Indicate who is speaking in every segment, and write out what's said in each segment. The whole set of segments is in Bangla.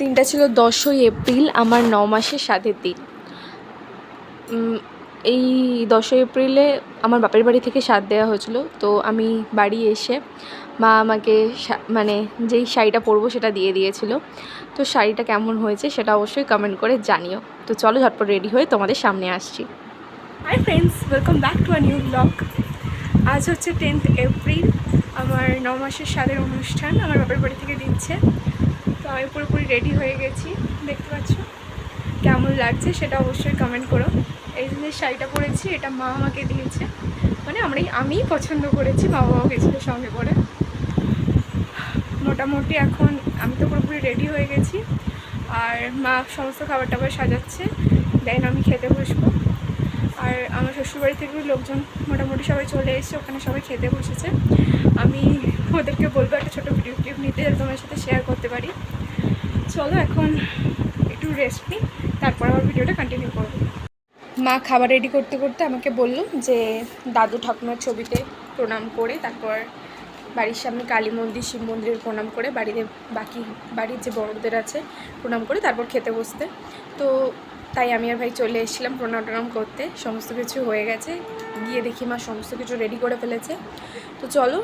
Speaker 1: দিনটা ছিল দশই এপ্রিল, আমার ন মাসের সাধের দিন। এই দশই এপ্রিলে আমার বাপের বাড়ি থেকে সাধ দেওয়া হয়েছিল, তো আমি বাড়ি এসে মা আমাকে মানে যেই শাড়িটা পরবো সেটা দিয়ে দিয়েছিল। তো শাড়িটা কেমন হয়েছে সেটা অবশ্যই কমেন্ট করে জানিও। তো চলো ঝটপট রেডি হয়ে তোমাদের সামনে আসছি।
Speaker 2: Hi friends welcome back to a new blog আজ হচ্ছে টেন্থ এপ্রিল আমার ন মাসের সাদের অনুষ্ঠান, আমার বাপের বাড়ি থেকে দিচ্ছে। আমি পুরোপুরি রেডি হয়ে গেছি, দেখতে পাচ্ছ? কেমন লাগছে সেটা অবশ্যই কমেন্ট করো। এই যে শাড়িটা পরেছি, এটা মা আমাকে দিয়েছে। মানে আমরা আমিই পছন্দ করেছি মা বাবা গেছিল সঙ্গে করে মোটামুটি এখন আমি তো পুরোপুরি রেডি হয়ে গেছি। আর মা সমস্ত খাবার টাবার সাজাচ্ছে, দেন আমি খেতে বসবো। আর আমার শ্বশুরবাড়ি থেকেও লোকজন, মোটামুটি সবাই চলে এসেছে, ওখানে সবাই খেতে বসেছে। আমি ওদেরকে বলব একটা ছোটো ভিডিও ক্লিপ নিতে যাতে তোমার সাথে শেয়ার করতে পারি চলো এখন একটু রেস্ট নিই, তারপর আবার ভিডিওটা কন্টিনিউ করব। মা খাবার রেডি করতে করতে আমাকে বলল যে, দাদু ঠাকুমার ছবিতে প্রণাম করে, তারপর বাড়ির সামনে কালী মন্দির, শিব মন্দিরের প্রণাম করে, বাড়িতে বাকি, বাড়ির যে বড়দের আছে, প্রণাম করে, তারপর খেতে বসতে। তো তাই আমি আর ভাই চলে এসেছিলাম প্রণাম টনাম করতে। সমস্ত কিছু হয়ে গেছে। গিয়ে দেখি মা সমস্ত কিছু রেডি করে ফেলেছে। তো চলো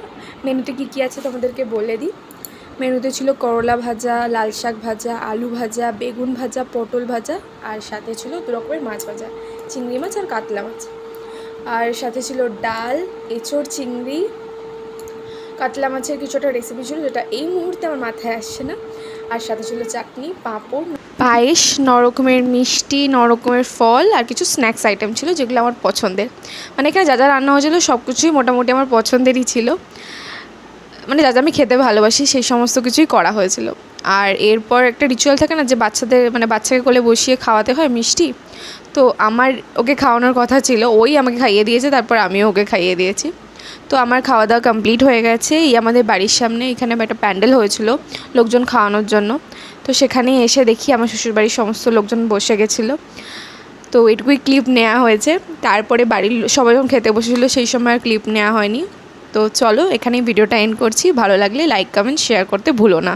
Speaker 2: মেনুতে কী কী আছে তোমাদেরকে বলে দিই। মেনুতে ছিল করলা ভাজা, লাল শাক ভাজা, আলু ভাজা, বেগুন ভাজা, পটল ভাজা, আর সাথে ছিল দু রকমের মাছ ভাজা, চিংড়ি মাছ আর কাতলা মাছ। আর সাথে ছিল ডাল, এঁচড়, চিংড়ি। কাতলা মাছের কিছুটা রেসিপি ছিল যেটা এই মুহূর্তে আমার মাথায় আসছে না। আর সাথে ছিল চাটনি, পাঁপড়। পায়েস ন রকমের মিষ্টি ন রকমের ফল, আর কিছু স্ন্যাক্স আইটেম ছিল যেগুলো আমার পছন্দের। মানে এখানে যা যা রান্না হয়েছিল সব কিছুই মোটামুটি আমার পছন্দেরই ছিল। মানে যা আমি খেতে ভালোবাসি সেই সমস্ত কিছুই করা হয়েছিল। আর এরপর একটা রিচুয়াল থাকে না যে বাচ্চাদের মানে বাচ্চাকে কোলে বসিয়ে খাওয়াতে হয় মিষ্টি, তো আমার ওকে খাওয়ানোর কথা ছিল, ওই আমাকে খাইয়ে দিয়েছে, তারপর আমিও ওকে খাইয়ে দিয়েছি। তো আমার খাওয়া দাওয়া কমপ্লিট হয়ে গেছে, এই আমাদের বাড়ির সামনে এখানে একটা প্যান্ডেল হয়েছিল লোকজন খাওয়ানোর জন্য। তো সেখানেই এসে দেখি আমার শ্বশুরবাড়ির সমস্ত লোকজন বসে গেছিল। তো এটুকুই ক্লিপ নেওয়া হয়েছে, তারপরে বাড়ির সবাই যখন খেতে বসেছিলো সেই সময় আর ক্লিপ নেওয়া হয়নি। তো চলো এখানেই ভিডিওটা এন্ড করছি। ভালো লাগলে লাইক কমেন্ট শেয়ার করতে ভুলো না।